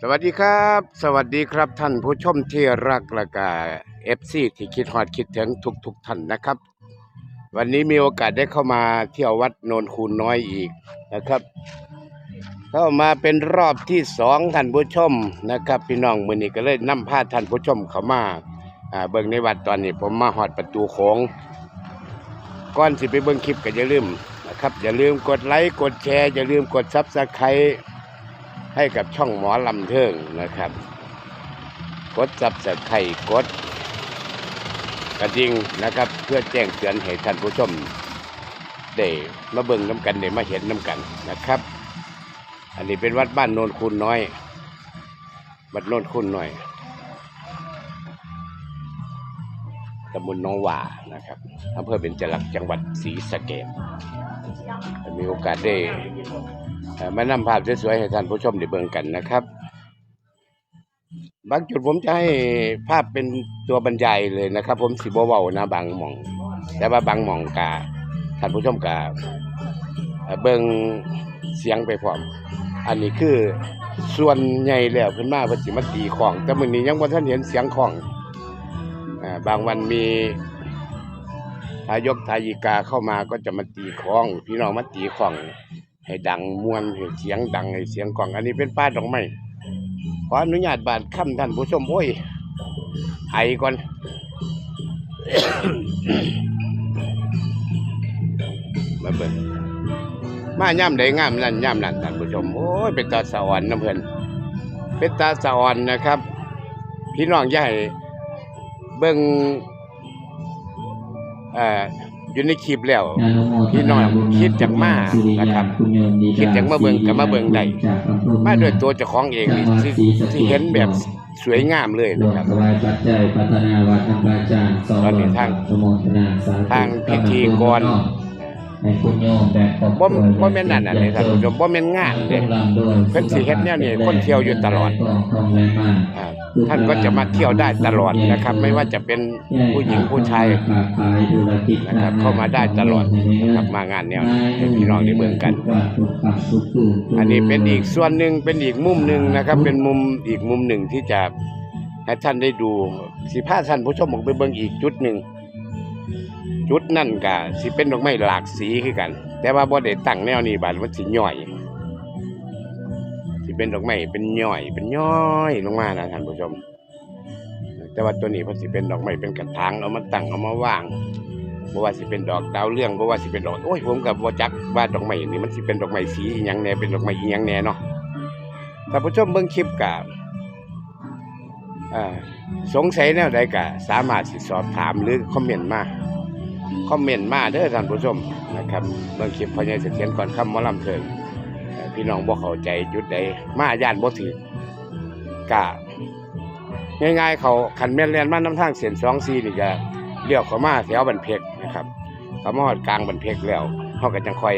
สวัสดีครับ สวัสดีครับท่านผู้ชมที่รักและกาเอฟซีที่คิดฮอดคิดถึงทุกทุกๆท่านนะครับ วันนี้มีโอกาสได้เข้ามาเที่ยววัดโนนคูนน้อยอีกนะครับ เข้ามาเป็นรอบที่สองท่านผู้ชมนะครับ พี่น้องมือนี้ก็เลยนำพาท่านผู้ชมเข้ามาอ่าเบิ่งในวัดตอนนี้ ผมมาหอดประตูโขงก่อนสิไปเบิ่งคลิปก็อย่าลืมนะครับอย่าลืมกดไลค์กดแชร์อย่าลืมกดซับสไครต์ ให้กับช่องหมอลำเทิงนะครับ กดจับสไข่กดกระดิ่งนะครับ เพื่อแจ้งเตือนให้ท่านผู้ชมได้มาเบิ่งน้ำกันได้มาเห็นน้ำกันนะครับ อันนี้เป็นวัดบ้านโนนคุณน้อยวัดโนนคุณน้อยตำบลหนองหว่านะครับอำเภอเบญจลักจังหวัดศรีสะเกษมีโอกาสได้ มานำภาพสวยๆให้ท่านผู้ชมได้เบิ่งกันนะครับ บางจุดผมจะให้ภาพเป็นตัวบรรยายเลยนะครับ ผมสิบ่เว้านะบางหม่อง แต่ว่าบางหม่องกะท่านผู้ชมกะเบิ่งเสียงไปพร้อม อันนี้คือส่วนใหญ่แล้วเพิ่นมาเพิ่นสิมาตีของ แต่มื้อนี้ยังบ่ทันเห็นเสียงของอบางวันมีทายกทายิกาเข้ามาก็จะมาตีของ พี่น้องมาตีของ ให้ดังมวนให้เสียงดังให้เสียงกล่อง อันนี้เป็นป้าดอกไม้ขออนุญาตบาดค่ำท่านผู้ชมโอ้ยไอก่อนมาเบิ่งมาย่ำใดงามนั่นย่ำนั่นท่านผู้ชมโอ้ยเป็นตาสะอ่อนน้ำเพิ่นเป็นตาสะอ่อนนะครับ พี่น้องให้เบิ่งเอ่อ อยู่ในคลิปแล้ว พี่น้องคิดจังมานะครับ คิดจังมาเบิ่งก็มาเบิ่งได้มาด้วยตัวเจ้าของเองนี่สิสิเห็นแบบสวยงามเลยร่วนะมครับถวายปัจจัยพัฒนาวัดธรรมอาจารย์สอนตอนนี้ทางสมุทนาสาธุทางพิธีกรให้คุณโยมแบบครอบคบ่รัวบ่แม่นนั่นน่ะนี่ท่านผู้ชมบ่แม่นงานเด้เพิ่นสิเฮ็ดแนวนี้คนเที่ยวอยู่ตลอดอ่า ท่านก็จะมาเที่ยวได้ตลอดนะครับ ไม่ว่าจะเป็นผู้หญิงผู้ชายนะครับเข้ามาได้ตลอดนะครับมางานแนวนี้ให้พี่น้องได้เบิ่งกัน อันนี้เป็นอีกส่วนหนึ่งเป็นอีกมุมหนึ่งนะครับ เป็นมุมอีกมุมหนึ่งที่จะให้ท่านได้ดูสิพาท่านผู้ชมออกไปเบิ่งอีกจุดหนึ่งจุดนั่นก็สิเป็นดอกไม้หลากสีคือกัน แต่ว่าบ่ได้ตั้งแนวนี้บาดมันสิย่อย เป็นดอกไม้เป็นย่อย เป็นย่อยลงมานะท่านผู้ชม แต่ว่าตัวนี้เพิ่นสิเป็นดอกไม้เป็นกระถางเอามาตั้งเอามาวางบ่ว่าสิเป็นดอกดาวเรืองบ่ว่าสิเป็นดอกโอ้ยผมก็บ่จักว่าดอกไม้นี่มันสิเป็นดอกไม้สีอีหยังแหน่เป็นดอกไม้อีหยังแหน่เนาะถ้านผู้ชมเบิ่งคลิปก็อ่าสงสัยแนวใดก็สามารถสิสอบถามหรือคอมเมนต์มาคอมเมนต์มาเด้อท่านผู้ชมนะครับเบิ่งคลิปพอใหญ่เสถียรก่อนคำมอลำเถิง พี่น้องบ่เข้าใจจุดใดมาย่านบ่ถือกะง่ายๆ เขาขันแม่นเรียนมาน้ำทางเส้นสองซีนี่จะเลี้ยวเข้ามาแถวบันเพกนะครับเขามาหอดกลางบันเพกแล้วเขาก็จะคอย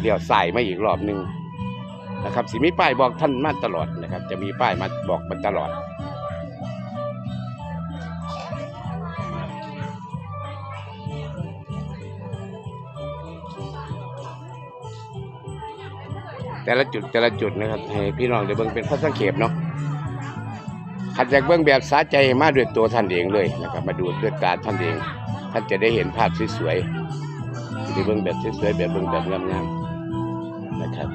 เลี้ยวใส่มาอีกรอบหนึ่งนะครับสิมีป้ายบอกท่านมาตลอดนะครับ จะมีป้ายมาบอกมาตลอด แต่ละจุดแต่ละจุดนะครับให้พี่น้องได้เบิ่งเป็นพระสังเขปเนาะขัดจากเบื้องแบบสาใจมาด้วยตัวท่านเองเลยนะครับ มาดูด้วยตาท่านเอง ท่านจะได้เห็นภาพสวยๆในเบื้องแบบสวยๆแบบเบื้องแบบงามๆนะครับ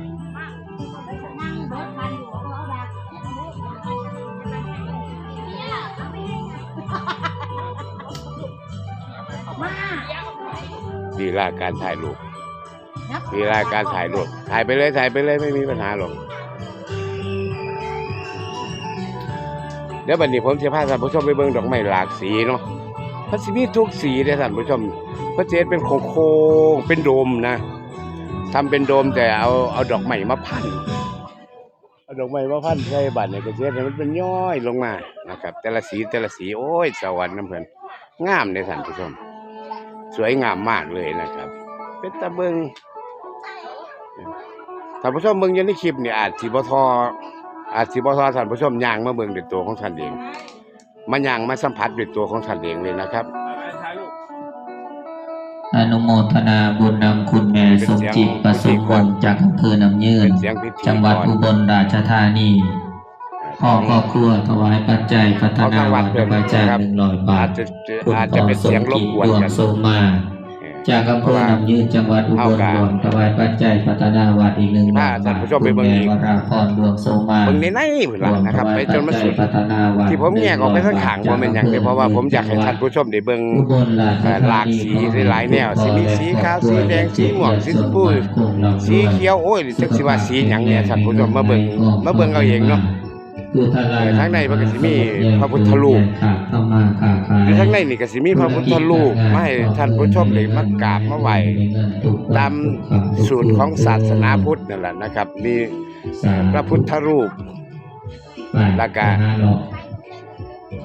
ดีลาการถ่ายรูป ดีลาการถ่ายรูปถ่ายไปเลยถ่ายไปเลยไม่มีปัญหาหรอกเดี๋ยวบัดนี้ผมจะพาท่านผู้ชมไปเบิ่งดอกไม้หลากสีเนาะเพราะสิมีทุกสีเลยท่านผู้ชมพระเจดเป็นโค้งเป็นโดมนะทำเป็นโดมแต่เอาเอาดอกไม้มาพันเอาดอกไม้มาพันใส่บัตรเนี่ยก็เจดมันเป็นย่อยลงมานะครับ แต่ละสีแต่ละสีโอ้ยสวรรค์น้ำเพลินงามเลยท่านผู้ชม สวยงามมากเลยนะครับ เป็นตะเบิง ท่านผู้ชมเบิ่งอยู่ในคลิปเนี่ยอาจสิบ่ทออาจสิบ่ทอท่านผู้ชมย่างมาเบิ่งด้วยตัวของท่านเองมาย่างมาสัมผัสด้วยตัวของท่านเองเลยนะครับ อนุโมทนาบุญนำคุณแม่สมจิตประสมวงศ์จากอำเภอหนำยืเป็นนเสียงพิธีจังหวัดก่อุบลราชธานีพ่อครอบครัวถวายปัจจัยพัฒนาวัดปัจจัยหนึ่งร้อยบาอาทจจะคุณอาจพ่จะอเป็นสมเสียงรบจิตกวนดวงกันโสมา จากอำเภอหนำยืนจังหวัดอุบลรวมถวายปัจจัยพัฒนาวัดอีกหนึ่งร้อยถ้าท่าบานทผู้ชมไปเบิ่งอีกคุณแม่วราพรดวงโสมาเบิ่งในในพุ่นล่ะนะครับไปจนมันสุดพัฒนาวัดที่ผมแยกออกไปทั้งขางบ่แม่นหยังเด้เพราะว่าผมอยากให้ท่านผู้ชมได้เบิ่งอุบลราชธนีหลากสีหลายแนวสิมีสีขาวสีแดงสีม่วงสีชมพูสีเขียวโอ้ยจักสิว่าสีหยังเนี่ยท่านผู้ชมมาเบิ่งมาเบิ่งเอาเองเนาะคือ ทลายข้างในมันก็สิมีพระพุทธรูปขาดเข้ามาขาขายอยู่ข้างในนี่ก็สิมีพระพุทธรูปมาให้ท่านผู้ชมได้มากราบมาไหว้ตามสูตรของศาสนาพุทธนั่นแหละนะครับมีพระพุทธรูปแล้วก็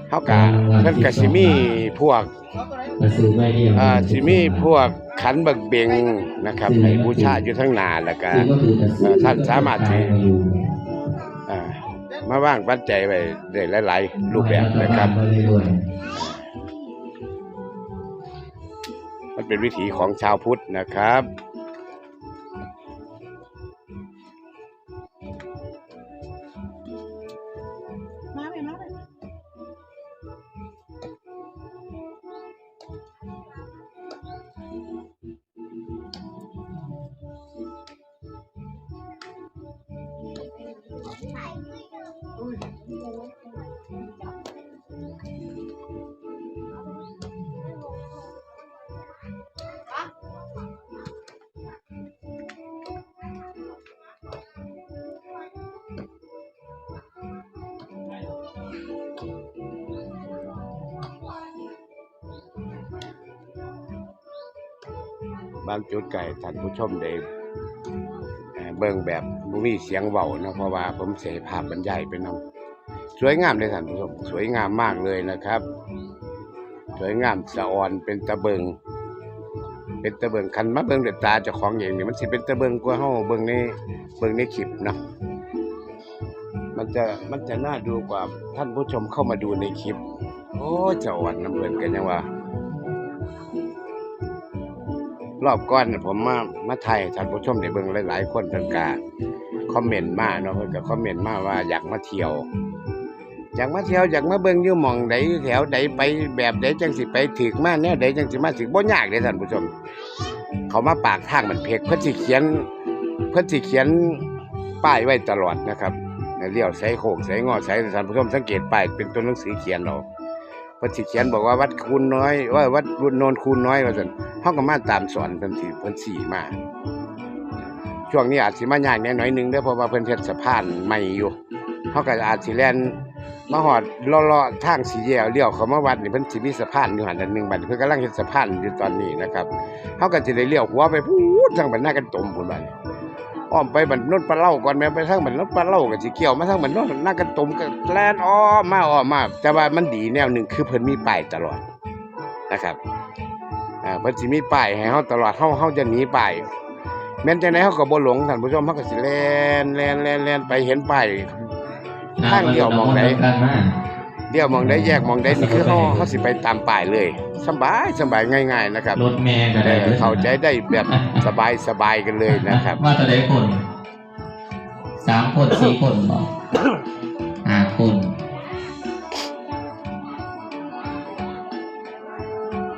เฮาก็เพิ่นก็สิมีพวกเอ่อสิมีพวกขันบักเบงนะครับให้บูชาอยู่ทั้งหน้าแล้วก็เอ่อท่านสามารถที่อ่า มาว่างปัจจัยไปได้หลาย ๆ รูปแบบนะครับ มันเป็นวิถีของชาวพุทธนะครับ บางจุดไก่ท่านผู้ชมได้เอ่อเบิ่งแบบบ่มีเสียงเว้าเนาะเพราะว่าผมเสภาพบรรยายไปนำสวยงามเลยท่านผู้ชมสวยงามมากเลยนะครับ สวยงามสะอ่อนเป็นตะเบิงเป็นตะเบิงคันมาเบิ่งด้วยตาเจ้าของเองนี่มันสิเป็นตะเบิงกว่าเฮาเบิ่งในเบิ่งในคลิปนะมันจะมันจะน่าดูกว่าท่านผู้ชมเข้ามาดูในคลิป โอ้เจ้าอ่อนน้ำเบิ่นกันยังว่า รอบก่อนน่ะผมมามาไทยท่านผู้ชมได้เบิ่งหลาย ๆ คนเพิ่นก็คอมเมนต์มาเนาะเพิ่นก็คอมเมนต์มาว่าอยากมาเที่ยว อยากมาเที่ยวอยากมาเบิ่งอยู่หม่องใดแถวใดไปแบบใดจังสิไปถึกมาแนวใดจังสิมาถึกบ่ยากเด้ท่านผู้ชม เขามาปากทางมันเพกเพิ่นสิเขียน เพิ่นสิเขียนป้ายไว้ตลอดนะครับเลี้ยวใส่โค้งใส่งอใส่ท่านผู้ชมสังเกตป้ายเป็นตัวหนังสือเขียนเอา เพิ่นสิเขียนบอกว่าวัดคูณน้อย ว่าวัดรุ่นโนนคูณน้อยว่าซั่นเฮาก็มาตามสอนเพิ่นสิเพิ่นสีมาช่วงนี้อาจสิมายากแหน่หน่อยหนึงเด้อเพราะว่าเพิ่นเฮ็ดสะพานใหม่อยู่เฮาก็อาจสิแล่นมาฮอดเลาะๆทางสีแยกเลี้ยวเข้ามาวัดนี่เพิ่นสิมีสะพานอยู่หันอันหนึงบัดเพิ่นกำลังเฮ็ดสะพานอยู่ตอนนี้นะครับเฮาก็สิได้เลี้ยวหัวไปพูดทางบัดหน้ากันตมพุ่นบัด อ้อมไปบัดโนนปลาเล่าก่อนแม่ไปทางบัดโนนปลาเล่าก็สิเกี่ยวมาทางบัดโนนหน้ากันตมก็แลนอ้อมมาอ้อมมาแต่ว่ามันดีแนวหนึ่งคือเพิ่นมีป้ายตลอดนะครับอ่าเพิ่นสิมีป้ายให้เฮาตลอดเฮาเฮาจะหนีป้ายแม่นจังได๋เฮาก็บ่หลงท่านผู้ชมเฮาก็สิแล่นแล่นแล่นแล่นไปเห็นป้ายทางเดียวมองได้เดียวมองได้แยกมองได้นี่คือเฮาเฮาสิไปตามป้ายเลยสำบายสำบายง่าย ๆ นะครับรถแม่ก็เอได้อเข้าใจได้แบบสบายสบายกันเลยนะครับว่าจะได้คนสามคนสี่คนบอกห้าคน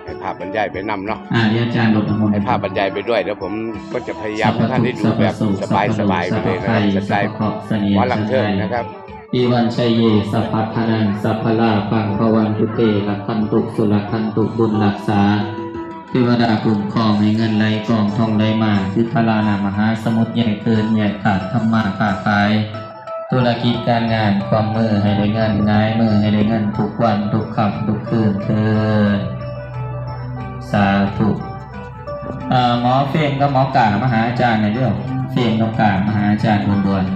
ให้ภาพบรรยายไปนำเนาะอ่าเรียนอาจารย์ลดน้ำมนต์ให้ภาพบรรยายไปด้วยเดี๋ยวผมก็จะพยายามให้ท่านได้ดูแบบสบายสบายๆไปเลยนะครับสไตล์หมอลำเทิงนะครับ ปีวันชัยเยสัพพัทนังสัพพลาปังพวันตุเตลักขันตุสุรคันตุบุญรักษาเทวดาคุ้มครองให้เงินไหลกองทองไหลมาคือพลานามหาสมุทรใหญ่เกินใหญ่ขาดธรรมาค้าขายธุรกิจการงานความมือให้ได้เงินง่ายมือให้ได้เงินทุกวันทุกค่ำทุกคืนเถิดสาธุหมอเฟรมกับหมอกามหาอาจารย์ในเรื่องเฟรมกับกามหาอาจารย์ด่วน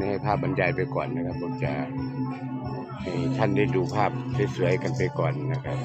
จะให้ภาพบรรยายไปก่อนนะครับ ผมจะให้ท่านได้ดูภาพสวยๆกันไปก่อนนะครับ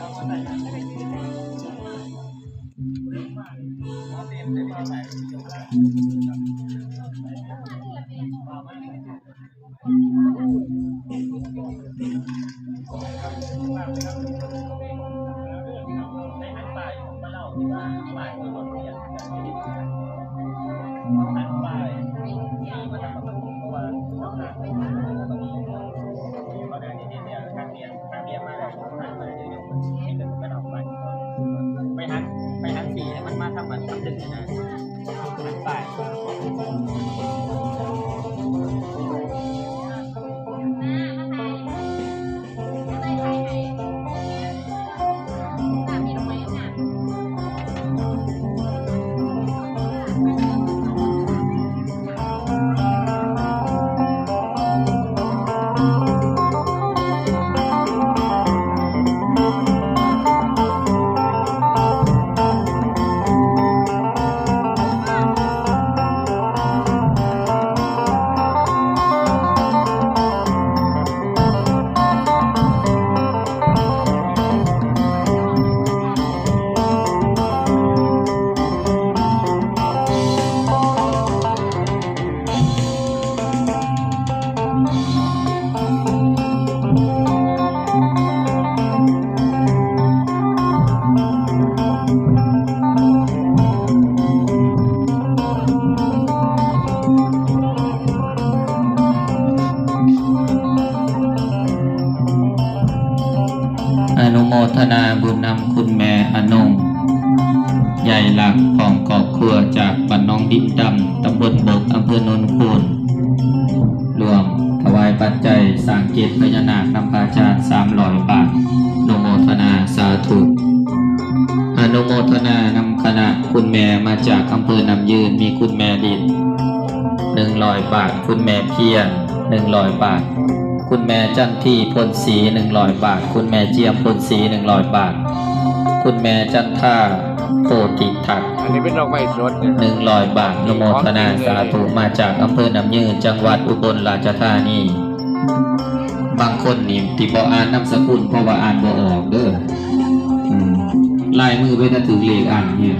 นุโมทนาบุญนำคุณแม่อนงใหญ่หลักของครอบครัวจากบ้านน้องดินดำตำบลบกอำเภอโนนคูนรวมถวายปัจจัยสร้างเกตพญานาคนำพาจารย์สามร้อยบาทอนุโมทนาสาธุอนุโมทนานำคณะคุณแม่มาจากอำเภอนำยืนมีคุณแม่ดินหนึ่งร้อยบาท คุณแม่เพียรหนึ่งร้อยบาท คุณแม่จันทีพลศรีหนึ่งร้อยบาท คุณแม่เจียมพลศรีหนึ่งร้อยบาท คุณแม่จันท่าโพติทักอันนี้เป็นดอกไม้สดนะหนึ่งร้อยบาทนโมทนาสาธุมาจากอำเภอหนำยืนจังหวัดอุบลราชธานีบางคนนี่ที่บ่อ่านนามสกุลเพราะว่าอ่านบ่ออกเด้ออืมลายมือไปถ้าถือเลขอ่านเนี่ย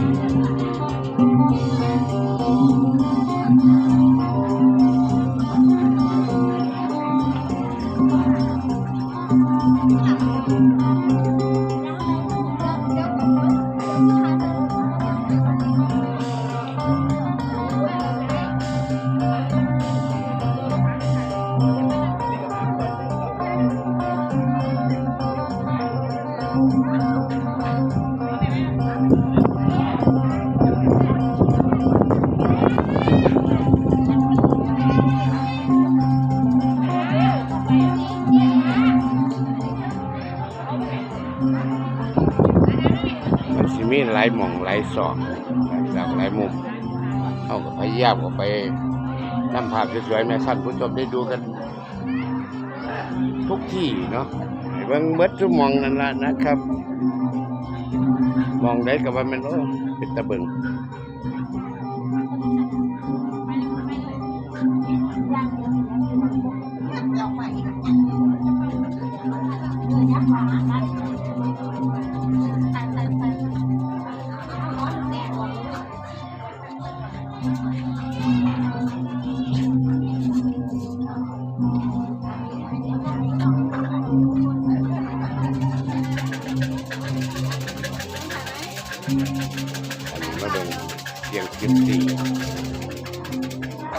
ายหม่องหลายซอกจากหลายมุมเอากับพยายามก็ไปนำภาพสวยๆแม่ท่านผู้ชมได้ดูกัน ทุกที่เนาะเบิ่งเบิดทุกมองนั่นละนะครับ มองใดก็ว่ามันโอ้เป็นตะเบิง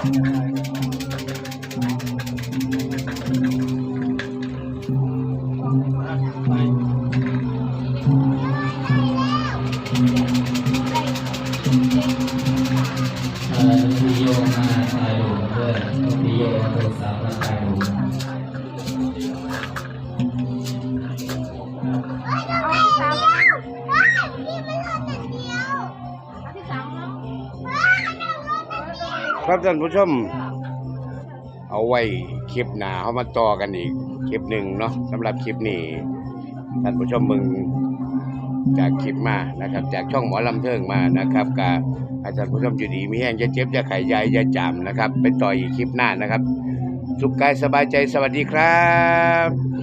เครับท่านผู้ชม เอาไว้คลิปหน้าเขามาต่อกันอีกคลิปหนึ่งเนาะสำหรับคลิปนี้ท่านผู้ชมมึงจากคลิปมานะครับ จากช่องหมอลำเทิงมานะครับกับอาจารย์ผู้ชมอยู่ดีมีแห้งจะเจ็บจะไขใหญ่จะจามนะครับ ไปต่ออีกคลิปหน้านะครับ สุขกายสบายใจสวัสดีครับ